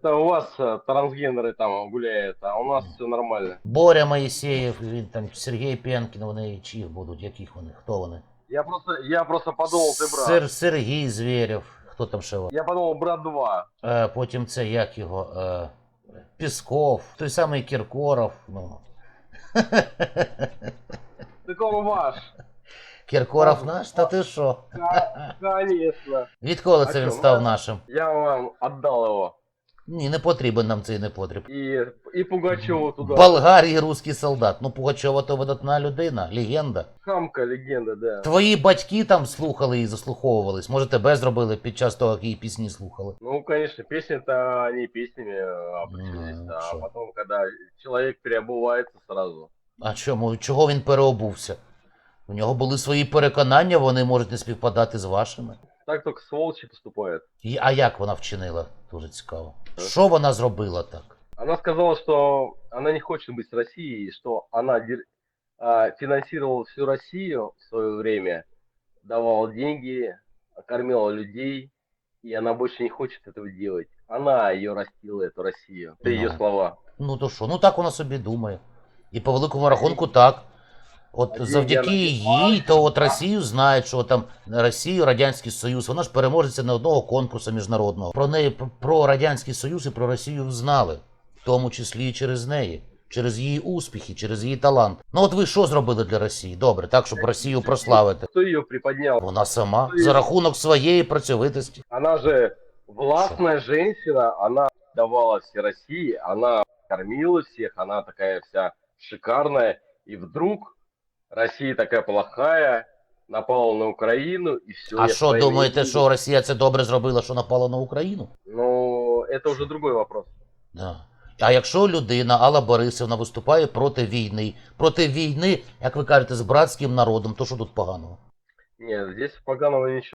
Это у вас э, трансгендеры там гуляют, а у нас все нормально. Боря Моїсеєв, він там Сергій Пенкін, вони чиїх будуть, яких вони, хто вони? Я просто, я просто подумал, ты брат. Сер, Сергій Звєрєв, хто там ще? Я подумал, брат 2. Е, потім це як його. Е, Пісков, той самий Кіркоров. Ну. Так он ваш. Кіркоров наш? Та ти що? Ка- Конечно. Відколи А це він що, став ну, нашим? Я вам отдал его. Ні, не потрібен нам цей не потріб. И, и Пугачеву туда. В Болгарії русський солдат. Ну, Пугачова то видатна людина, легенда. Хамка, легенда, да. Твої батьки там слухали і заслуховувались. Може, тебе зробили під час того, як її пісні слухали. Ну, конечно, песни-то они песнями э, обучились, Ну, а шо. потом, когда человек переобувается сразу. А чому? Чого він переобувся? У нього були свої переконання, вони можуть не співпадати з вашими. Так только сволочи поступают. І, а як вона вчинила? Дуже цікаво. Що вона зробила так? Она сказала, что она не хочет быть с Россией, что она дир- а, финансировала всю Россию в свое время, давала деньги, кормила людей, и она больше не хочет этого делать. Она ее растила, эту Россию. Это ее Ну. слова. Ну то що? Ну так вона собі думає. І по великому рахунку так. От завдяки їй, то от Росію знають, що там Росію, Радянський Союз, вона ж переможеця не одного конкурсу міжнародного. Про неї, про Радянський Союз і про Росію знали, в тому числі і через неї, через її успіхи, через її талант. Ну от ви що зробили для Росії? Добре, так, щоб Росію прославити. Кто ее приподнял? Вона сама за рахунок своєї працьовитості. Она же властная женщина, она давала все России, она кормила всех, она такая вся шикарная. И вдруг Россия такая плохая, напала на Украину, и все. А що думаєте, що Росія це добре зробила, що напала на Україну? Ну, это уже другой вопрос. Да. А якщо людина, Алла Борисівна, виступає проти війни, проти війни, як ви кажете, з братським народом, то що тут поганого? Нет, здесь поганого ничего.